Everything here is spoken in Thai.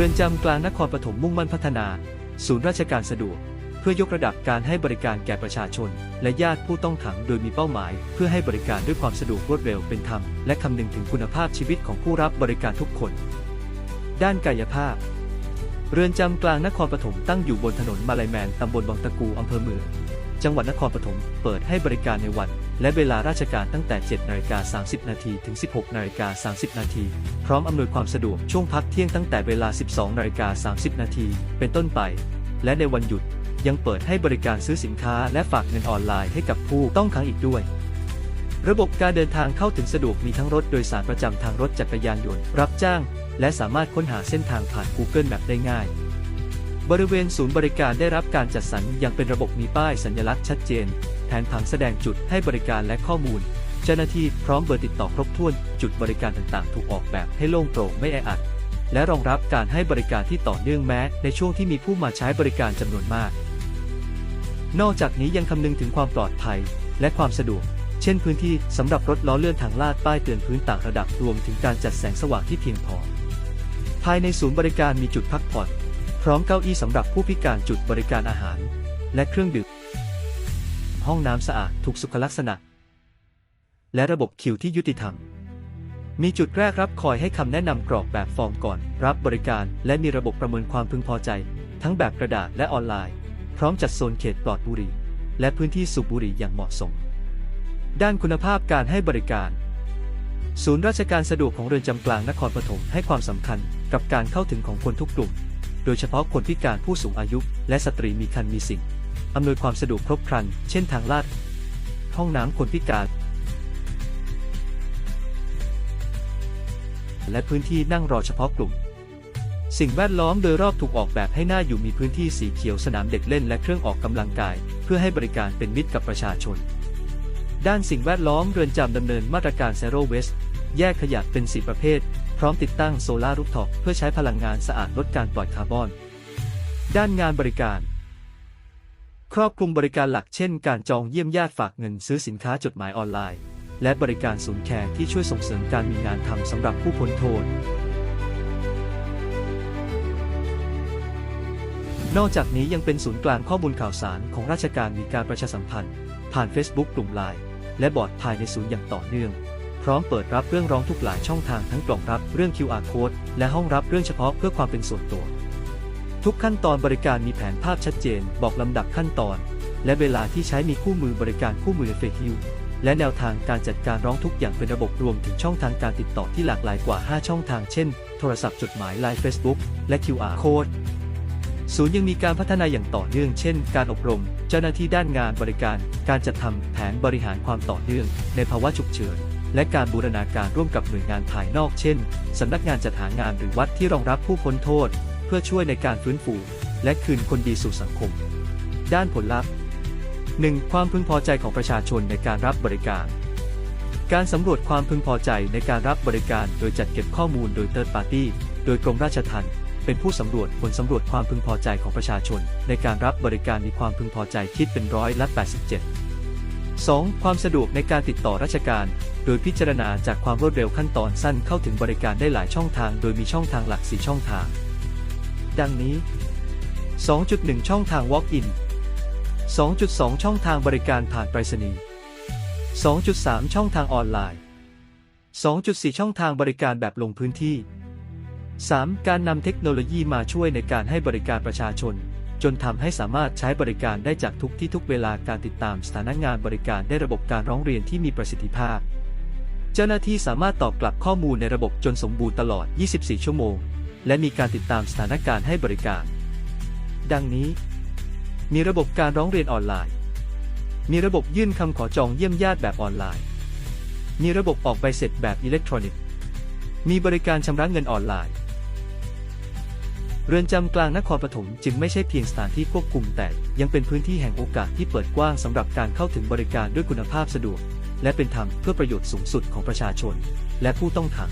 รือนจำกลางนครปฐมมุ่งมั่นพัฒนา ศูนย์ราชการสะดวก เพื่อยกระดับการให้บริการแก่ประชาชน และญาติผู้ต้องขังโดยมีเป้าหมาย เพื่อให้บริการด้วยความสะดวกรวดเร็วเป็นธรรม และคำนึงถึงคุณภาพชีวิตของผู้รับบริการทุกคน ด้านกายภาพ เรือนจำกลางนครปฐมตั้งอยู่บนถนนมาลายแมนตำบลบางตะกูอำเภอเมือง จังหวัดนครปฐมเปิดให้บริการในวัน และเวลาราชการตั้งแต่ 7นาฬิกา30 นาทีถึง 16นาฬิกา30 นาที พร้อมอำนวยความสะดวกช่วงพักเที่ยงตั้งแต่เวลา 12นาฬิกา30 นาทีเป็นต้นไป และในวันหยุดยังเปิดให้บริการซื้อสินค้าและฝากเงินออนไลน์ให้กับผู้ต้องขังอีกด้วย ระบบการเดินทางเข้าถึงสะดวกมีทั้งรถโดยสารประจำทางรถจักรยานยนต์รับจ้าง และสามารถค้นหาเส้นทางผ่าน Google Map ได้ง่าย บริเวณศูนย์บริการได้รับการจัดสรรอย่างเป็นระบบมีป้ายสัญลักษณ์ชัดเจน แผนผังแสดงจุดให้บริการและข้อมูล เจ้าหน้าที่พร้อมเบอร์ติดต่อครบถ้วน จุดบริการต่างๆ ถูกออกแบบให้โล่งโปร่งไม่แออัด และรองรับการให้บริการที่ต่อเนื่องแม้ ในช่วงที่มีผู้มาใช้บริการจำนวนมาก นอกจากนี้ยังคำนึงถึงความปลอดภัย และความสะดวก เช่น พื้นที่สำหรับรถล้อเลื่อนทางลาดป้ายเตือนพื้นต่างระดับรวมถึงการจัดแสงสว่างที่เพียงพอ ภายในศูนย์บริการมีจุดพักผ่อน พร้อมเก้าอี้สำหรับผู้พิการจุดบริการอาหาร และเครื่องดื่ม ห้องน้ำสะอาดถูกสุขลักษณะ และระบบคิวที่ยุติธรรม มีจุดแรกรับคอยให้คำแนะนำกรอกแบบฟอร์มก่อน รับบริการ และมีระบบประเมินความพึงพอใจ ทั้งแบบกระดาษและออนไลน์ พร้อมจัดโซนเขตปลอดบุหรี่ และพื้นที่สูบบุหรี่อย่างเหมาะสม ด้านคุณภาพการให้บริการศูนย์ราชการสะดวกของเรือนจำกลางนครปฐมให้ความสำคัญกับการเข้าถึงของคนทุกกลุ่ม โดยเฉพาะคนพิการผู้สูงอายุ และสตรีมีคันมีสิ่ง อำนวยความสะดวกครบครัน เช่นทางลาด ห้องน้ำคนพิการ และพื้นที่นั่งรอเฉพาะกลุ่ม สิ่งแวดล้อมโดยรอบถูกออกแบบให้หน่าอยู่มีพื้นที่สีเขียวสนามเด็กเล่นและเครื่องออกกำลังกาย เพื่อให้บริการเป็นมิตรกับประชาชน ด้านสิ่งแวดล้อมเรือนจำดำเนินมาตรการ Zero Waste แยกขยะเป็นสีประเภท พร้อมติดตั้งโซลารูฟท็อปเพื่อใช้พลังงานสะอาดลดการปล่อยคาร์บอน ด้านงานบริการ ครอบคลุมบริการหลักเช่น การจองเยี่ยมญาติฝากเงินซื้อสินค้าจดหมายออนไลน์ และบริการศูนย์แคร์ที่ช่วยส่งเสริมการมีงานทำสำหรับผู้พ้นโทษนอกจากนี้ยังเป็นศูนย์กลางข้อมูลข่าวสารของราชการมีการประชาสัมพันธ์ ผ่าน Facebook กลุ่มไลน์และบอร์ดภายในศูนย์อย่างต่อเนื่อง ร้อมเปิดรับเรื่องร้องทุกข์หลายช่องทางทั้งกล่องรับเรื่อง QR code และห้องรับเรื่องเฉพาะเพื่อความเป็นส่วนตัว ทุกขั้นตอนบริการมีแผนภาพชัดเจน บอกลำดับขั้นตอน และเวลาที่ใช้มีคู่มือบริการคู่มือเฟคิวและแนวทางการจัดการร้องทุกอย่างเป็นระบบรวมถึงช่องทางการติดต่อที่หลากหลายกว่า 5 ช่องทางเช่น โทรศัพท์จดหมายไลน์ Facebook และ QR code ศูนย์ยังมีการพัฒนาอย่างต่อเนื่องเช่น การอบรม เจ้าหน้าที่ด้านงานบริการ การจัดทำแผนบริหารความต่อเนื่อง ในภาวะฉุกเฉิน และการบูรณาการร่วมกับหน่วยงานภายนอกเช่น สำนักงานจัดหางานหรือวัดที่รองรับผู้พ้นโทษ เพื่อช่วยในการฟื้นฟู และคืนคนดีสู่สังคม ด้านผลลัพธ์ 1. ความพึงพอใจของประชาชนในการรับบริการ การสำรวจความพึงพอใจในการรับบริการโดยจัดเก็บข้อมูลโดย Third Party โดยกรมราชทัณฑ์เป็นผู้สำรวจผลสำรวจความพึงพอใจของประชาชน ในการรับบริการมีความพึงพอใจคิดเป็นร้อยละ87 2. ความสะดวกในการติดต่อราชการ โดยพิจารณาจากความรวดเร็วขั้นตอนสั้นเข้าถึงบริการได้หลายช่องทาง โดยมีช่องทางหลัก 4 ช่องทาง ดังนี้ 2.1 ช่องทาง Walk-in 2.2 ช่องทางบริการผ่านไปรษณีย์ 2.3 ช่องทางออนไลน์ 2.4 ช่องทางบริการแบบลงพื้นที่ 3. การนำเทคโนโลยีมาช่วยในการให้บริการประชาชน จนทำให้สามารถใช้บริการได้จากทุกที่ทุกเวลาการติดตามสถานงานบริการได้ระบบการร้องเรียนที่มีประสิทธิภาพ เจ้าหน้าที่สามารถตอบกลับข้อมูลในระบบจนสมบูรณ์ตลอด 24 ชั่วโมง และมีการติดตามสถานการณ์ให้บริการ ดังนี้ มีระบบการร้องเรียนออนไลน์ มีระบบยื่นคำขอจองเยี่ยมญาติแบบออนไลน์ มีระบบออกใบเสร็จแบบอิเล็กทรอนิกส์ มีบริการชำระเงินออนไลน์เรือนจำกลางนครปฐมจึงไม่ใช่เพียงสถานที่ควบคุมแต่ยังเป็นพื้นที่แห่งโอกาสที่เปิดกว้างสำหรับการเข้าถึงบริการด้วยคุณภาพสะดวก และเป็นธรรมเพื่อประโยชน์สูงสุดของประชาชน และผู้ต้องขัง